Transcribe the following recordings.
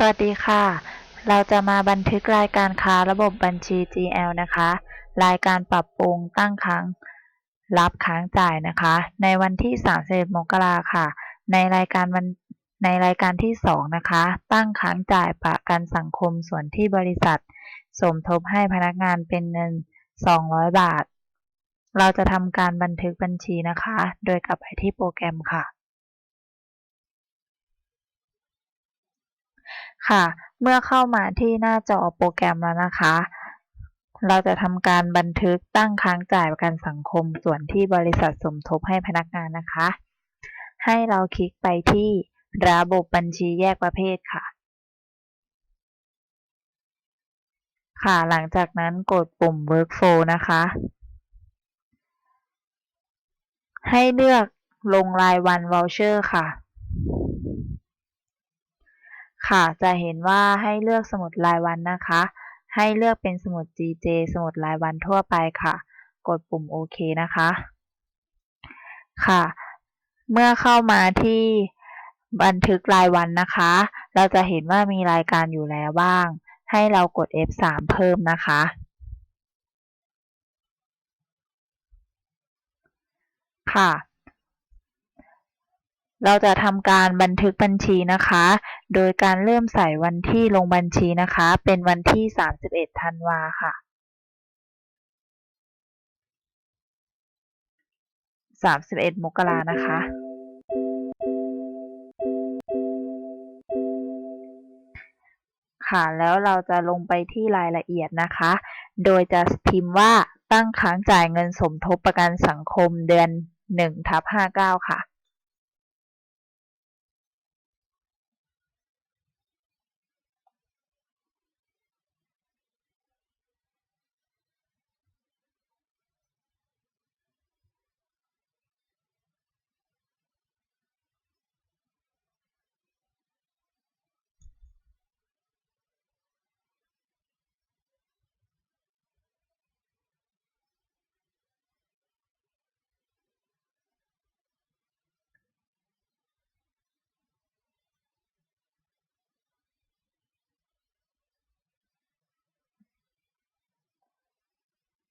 สวัสดีค่ะ เราจะมาบันทึกรายการค้าระบบบัญชี GL นะคะ รายการปรับปรุงตั้งค้างรับค้างจ่ายนะคะ ในวันที่31มกราค่ะ ในรายการวันในรายการที่ 2 นะคะ ตั้งค้างจ่ายประกันสังคมส่วนที่บริษัท สมทบให้พนักงานเป็นเงิน 200 บาท เราจะทำการบันทึกบัญชีนะคะ โดยกลับไปที่โปรแกรมค่ะ ค่ะ เมื่อเข้ามาที่หน้าจอโปรแกรมแล้วนะคะ เราจะทำการบันทึกตั้งค้างจ่ายประกันสังคมส่วนที่บริษัทสมทบให้พนักงานนะคะ ให้เราคลิกไปที่ระบบบัญชีแยกประเภทค่ะ ค่ะ หลังจากนั้นกดปุ่ม workflow นะคะ ให้เลือกลงรายวัน voucher ค่ะ ค่ะ จะเห็นว่าให้เลือกสมุดรายวันนะคะ ให้เลือกเป็นสมุด GJ สมุดรายวันทั่วไปค่ะ กดปุ่มโอเคนะคะ ค่ะ เมื่อเข้ามาที่บันทึกรายวันนะคะ เราจะเห็นว่ามีรายการอยู่แล้วบ้าง ให้เรากด F3 เพิ่มนะคะ ค่ะ เราจะทำการบันทึกบัญชีนะคะ โดยการเริ่มใส่วันที่ลงบัญชีนะคะ เป็นวันที่ 31 ธันวาค่ะ 31 มกรานะคะ ค่ะ แล้วเราจะลงไปที่รายละเอียดนะคะ โดยจะพิมพ์ว่าตั้งค้างจ่ายเงินสมทบประกันสังคมเดือน1ทับ59 ค่ะ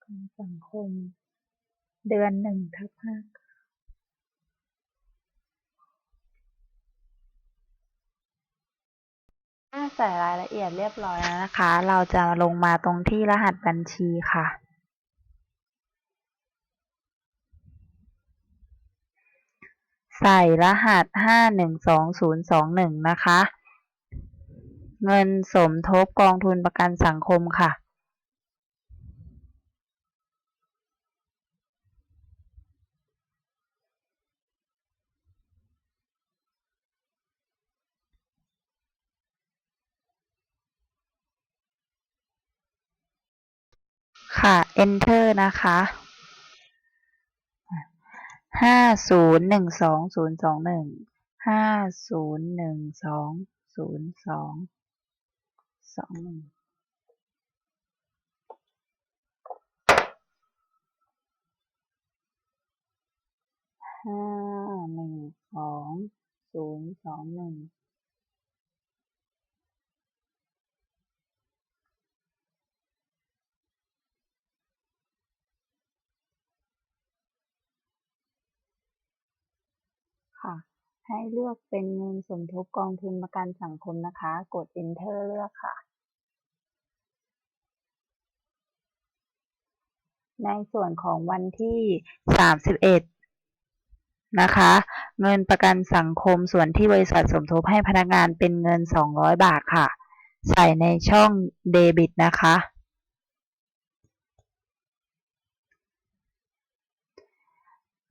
ประกันสังคม เดือน1ทับ5ถ้าใส่รายละเอียดเรียบร้อยแล้วนะคะ เราจะลงมาตรงที่รหัสบัญชีค่ะ ใส่รหัส512021นะคะ เงินสมทบกองทุนประกันสังคมค่ะ ค่ะ enter นะคะห้าศูนย์หนึ่งสองศูนย์สองหนึ่งห้าศูนย์หนึ่งสองศูนย์สองสองหนึ่งห้าหนึ่งสองศูนย์สองหนึ่ง ค่ะ ให้เลือกเป็นเงินสมทบกองทุนประกันสังคมนะคะ กด enter เลือกค่ะ ในส่วนของวันที่ 31 นะคะ เงินประกันสังคมส่วนที่บริษัทสมทบให้พนักงานเป็นเงิน 200 บาทค่ะ ใส่ในช่องเดบิตนะคะ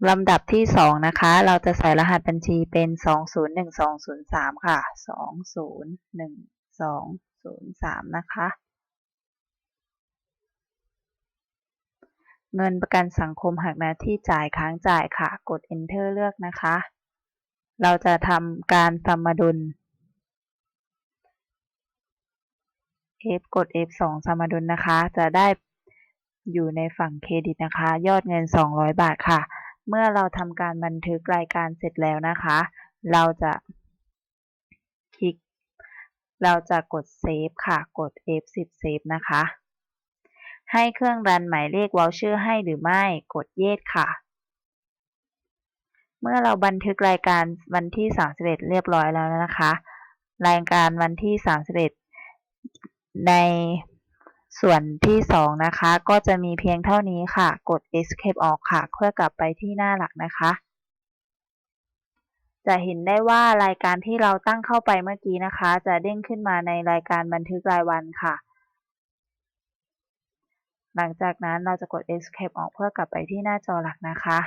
ลำดับที่สองนะคะ เราจะใส่รหัสบัญชีเป็นสองศูนย์หนึ่งสองศูนย์สามค่ะสองศูนย์หนึ่งสองศูนย์สามนะคะ เงินประกันสังคมหักหน้าที่จ่ายค้างจ่ายค่ะ กด enter เลือกนะคะ เราจะทำการสมดุล F กด F2 สมดุลนะคะ จะได้อยู่ในฝั่งเครดิตนะคะ ยอดเงิน 200 บาทค่ะ เมื่อเราทำการบันทึกรายการเสร็จแล้วนะคะ เราจะคลิก เราจะกด Save ค่ะ กด F10 Save นะคะ ให้เครื่องรันหมายเลข voucher ให้หรือไม่ กด Yes ค่ะ เมื่อเราบันทึกรายการวันที่ 31 เรียบร้อยแล้วนะคะ รายการวันที่ 31 ใน ส่วนที่2นะคะก็จะมีเพียงเท่านี้ค่ะ กด Escape ออกค่ะ เพื่อกลับไปที่หน้าหลักนะคะ จะเห็นได้ว่ารายการที่เราตั้งเข้าไปเมื่อกี้นะคะ จะเด้งขึ้นมาในรายการบันทึกรายวันค่ะ หลังจากนั้นเราจะกด Escape ออกเพื่อกลับไปที่หน้าจอหลักนะคะ